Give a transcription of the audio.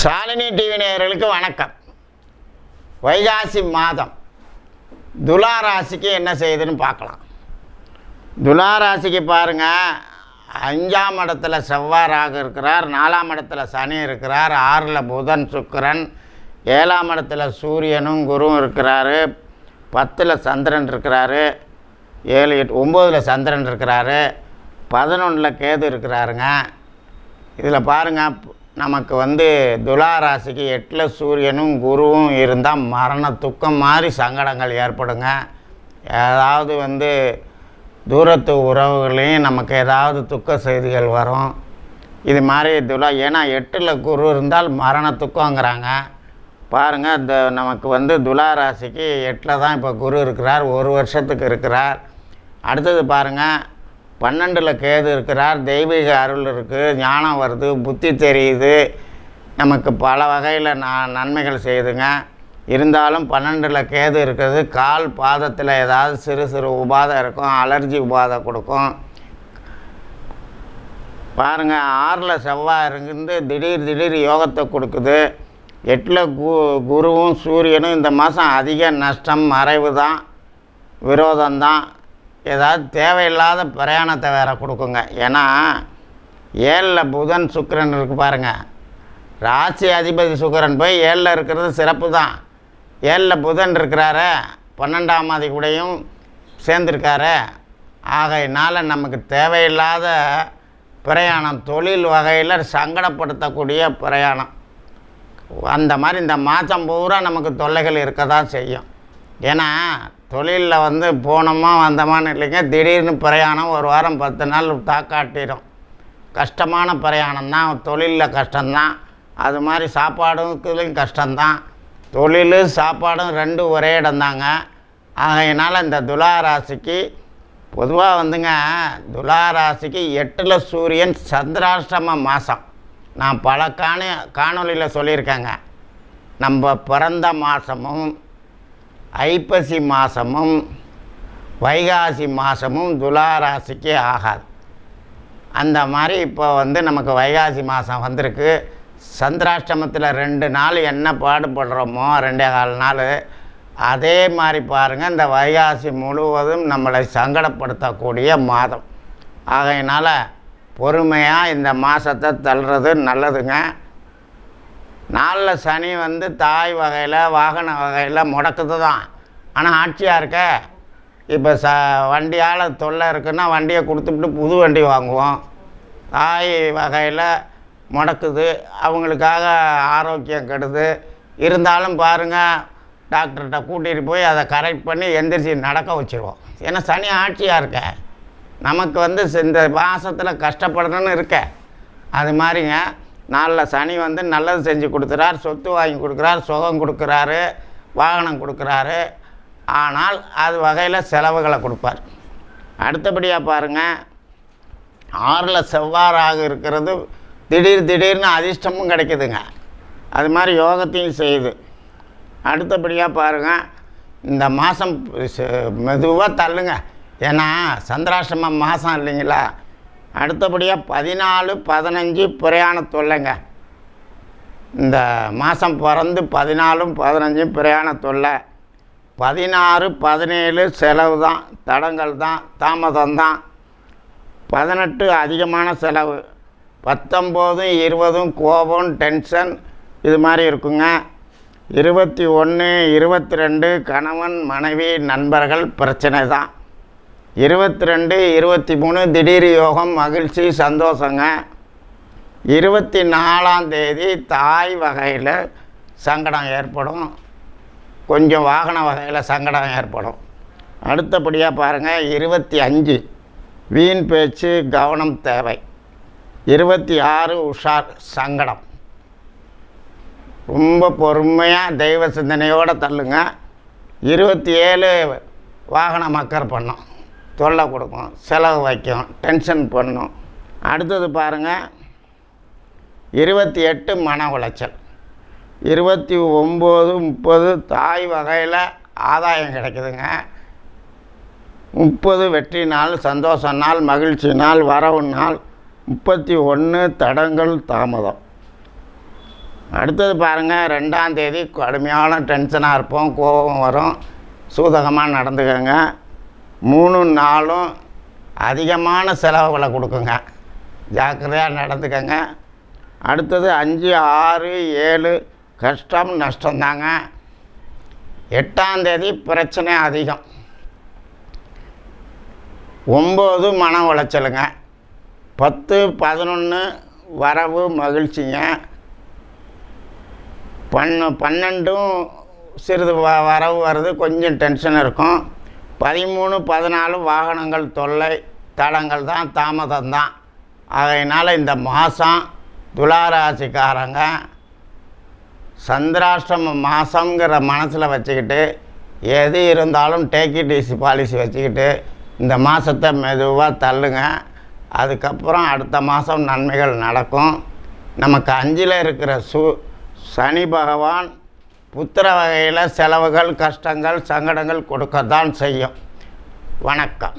Shalini TV நேயர்களுக்கு வணக்கம். வைகாசி மாதம். துலா ராசிக்கு என்ன செய்யுதுன்னு பார்க்கலாம். துலா ராசிக்கு பாருங்கள் அஞ்சாம் இடத்துல செவ்வாறாக இருக்கிறார் நாலாம் இடத்துல சனி இருக்கிறார் ஆறில் புதன் சுக்கரன் ஏழாம் இடத்துல சூரியனும் குருவும் இருக்கிறாரு பத்தில் சந்திரன் இருக்கிறாரு ஏழு எட்டு ஒம்போதில் சந்திரன் இருக்கிறாரு பதினொன்றில் கேது இருக்கிறாருங்க. இதில் பாருங்கள் நமக்கு வந்து துலா ராசிக்கு எட்டில் சூரியனும் குருவும் இருந்தால் மரண துக்கம் மாதிரி சங்கடங்கள் ஏற்படுங்க. ஏதாவது வந்து தூரத்து உறவுகளையும் நமக்கு ஏதாவது துக்க செய்திகள் வரும். இது மாதிரி துலா ஏன்னா எட்டில் குரு இருந்தால் மரண துக்கங்கிறாங்க. பாருங்கள் இந்த நமக்கு வந்து துலா ராசிக்கு எட்டில் தான் இப்போ குரு இருக்கிறார் ஒரு வருஷத்துக்கு இருக்கிறார். அடுத்தது பாருங்கள் பன்னெண்டில் கேது இருக்கிறார் தெய்வீக அருள் இருக்குது ஞானம் வருது புத்தி தெரியுது. நமக்கு பல வகையில் ந நன்மைகள் செய்யுதுங்க இருந்தாலும் பன்னெண்டில் கேது இருக்கிறது கால் பாதத்தில் ஏதாவது சிறு சிறு உபாதை இருக்கும் அலர்ஜி உபாதை கொடுக்கும். பாருங்கள் ஆறில் செவ்வாய் இருந்து திடீர் திடீர் யோகத்தை கொடுக்குது. எட்டில் கு குருவும் சூரியனும் இந்த மாதம் அதிக நஷ்டம் மறைவு தான் விரோதம்தான். ஏதாவது தேவையில்லாத பிரயாணத்தை வேற கொடுக்குங்க. ஏன்னா ஏழில் புதன் சுக்கரன் இருக்குது பாருங்கள் ராசி அதிபதி சுக்கரன் போய் ஏழில் இருக்கிறது சிறப்பு தான். ஏழில் புதன் இருக்கிறாரு பன்னெண்டாம் மாதி கூடயும் சேர்ந்துருக்காரு. ஆகையினால் நமக்கு தேவையில்லாத பிரயாணம் தொழில் வகையில் சங்கடப்படுத்தக்கூடிய பிரயாணம். அந்த மாதிரி இந்த மாதம் பூரா நமக்கு தொல்லைகள் இருக்க தான் செய்யும். ஏன்னா தொழிலில் வந்து போனோமா வந்தோமான்னு இல்லைங்க. திடீர்னு பிரயாணம் ஒரு வாரம் பத்து நாள் தாக்காட்டிடும் கஷ்டமான பிரயாணம் தான் தொழிலில் கஷ்டம்தான். அது மாதிரி சாப்பாடுக்குலையும் கஷ்டம்தான். தொழில் சாப்பாடும் ரெண்டும் ஒரே இடம்தாங்க. ஆகையினால் இந்த துலா ராசிக்கு பொதுவாக வந்துங்க துலா ராசிக்கு எட்டில் சூரியன் சந்திராஷ்டம மாதம் நான் பல காண காணொலியில் சொல்லியிருக்கேங்க. நம்ம பிறந்த மாதமும் ஐப்பசி மாதமும் வைகாசி மாதமும் துலா ராசிக்கு ஆகாது. அந்த மாதிரி இப்போ வந்து நமக்கு வைகாசி மாதம் வந்திருக்கு. சந்திராஷ்டமத்தில் ரெண்டு நாள் என்ன பாடுபடுறோமோ ரெண்டே கால் நாள் அதே மாதிரி பாருங்கள் இந்த வைகாசி முழுவதும் நம்மளை சங்கடப்படுத்தக்கூடிய மாதம். ஆகையினால் பொறுமையாக இந்த மாதத்தை தள்ளுறது நல்லதுங்க. நாளில் சனி வந்து தாய் வகையில் வாகன வகையில் முடக்குது தான் ஆனால் ஆட்சியாக இருக்க? இப்போ ச வண்டியால் தொல்லை இருக்குன்னா வண்டியை கொடுத்துட்டு புது வண்டி வாங்குவோம். தாய் வகையில் முடக்குது. அவங்களுக்காக ஆரோக்கியம் கெடுது. இருந்தாலும் பாருங்கள் டாக்டர்கிட்ட கூட்டிகிட்டு போய் அதை கரெக்ட் பண்ணி எந்திரிச்சு நடக்க வச்சுருவோம். ஏன்னா சனி ஆட்சியாக இருக்க. நமக்கு வந்து இந்த மாதத்தில் கஷ்டப்படணும்னு இருக்க. அது மாதிரிங்க. நாளில் சனி வந்து நல்லது செஞ்சு கொடுக்குறார் சொத்து வாங்கி கொடுக்குறார் சுகம் கொடுக்குறாரு வாகனம் கொடுக்குறாரு. ஆனால் அது வகையில் செலவுகளை கொடுப்பார். அடுத்தபடியாக பாருங்கள் ஆறில் செவ்வாறாக இருக்கிறது திடீர் திடீர்னு அதிர்ஷ்டமும் கிடைக்குதுங்க. அது மாதிரி யோகத்தையும் செய்யுது. அடுத்தபடியாக பாருங்கள் இந்த மாதம் மெதுவாக தள்ளுங்க. ஏன்னா சந்திராசிரம மாதம் இல்லைங்களா? அடுத்தபடியாக பதினாலு பதினஞ்சு பிரயாண தொல்லைங்க. இந்த மாதம் பிறந்து பதினாலும் பதினஞ்சும் பிரயாண தொல்லை. பதினாறு பதினேழு செலவு தான் தடங்கள் தான் தாமதம் தான். பதினெட்டு அதிகமான செலவு. பத்தொம்போதும் இருபதும் கோபம் டென்ஷன் இது மாதிரி இருக்குங்க. இருபத்தி ஒன்று இருபத்தி ரெண்டு கணவன் மனைவி நண்பர்கள் பிரச்சனை தான். இருபத்தி ரெண்டு இருபத்தி மூணு திடீர் யோகம் மகிழ்ச்சி சந்தோஷங்க. இருபத்தி நாலாம் தேதி தாய் வகையில் சங்கடம் ஏற்படும். கொஞ்சம் வாகன வகையில் சங்கடம் ஏற்படும். அடுத்தபடியாக பாருங்கள் இருபத்தி அஞ்சு வீண் பேச்சு கவனம் தேவை. இருபத்தி ஆறு உஷார் சங்கடம். ரொம்ப பொறுமையாக தெய்வ சிந்தனையோடு தள்ளுங்க. இருபத்தி ஏழு வாகன மக்கர் பண்ணோம். தொல்லை கொடுக்கும் செலவு வைக்கும் டென்ஷன் பண்ணும். அடுத்தது பாருங்கள் இருபத்தி எட்டு மன உளைச்சல். இருபத்தி ஒம்பது முப்பது தாய் வகையில் ஆதாயம் கிடைக்குதுங்க. முப்பது வெற்றி நாள் சந்தோஷ நாள் மகிழ்ச்சி நாள் வரவு நாள் முப்பத்தி ஒன்று தடங்கள் தாமதம். அடுத்தது பாருங்கள் ரெண்டாம் தேதி கடுமையான டென்ஷனாக இருப்போம் கோபம் வரும் சூதகமாக நடந்துக்கங்க. மூணு நாளும் அதிகமான செலவுகளை கொடுக்குங்க. ஜாக்கிரதையாக நடந்துக்கங்க. அடுத்தது அஞ்சு ஆறு ஏழு கஷ்டம் நஷ்டம்தாங்க. எட்டாந்தேதி பிரச்சனை அதிகம். ஒம்பது மன உளைச்சலுங்க. பத்து பதினொன்று வரவு மகிழ்ச்சிங்க. பன்னு பன்னெண்டும் சிறிது வ வரவு வருது கொஞ்சம் டென்ஷன் இருக்கும். பதிமூணு பதினாலு வாகனங்கள் தொல்லை தடங்கள் தான் தாமதம் தான். அதனால் இந்த மாதம் துளாராசிக்காரங்க சந்திராஷ்டம மாதங்கிற மனசில் வச்சுக்கிட்டு எது இருந்தாலும் டேக் இட் ஈஸி பாலிசி வச்சுக்கிட்டு இந்த மாதத்தை மெதுவாக தள்ளுங்க. அதுக்கப்புறம் அடுத்த மாதம் நன்மைகள் நடக்கும். நமக்கு அஞ்சில் இருக்கிற சு சனி பகவான் புத்திர வகையில் செலவுகள் கஷ்டங்கள் சங்கடங்கள் கொடுக்க தான் செய்யும். வணக்கம்.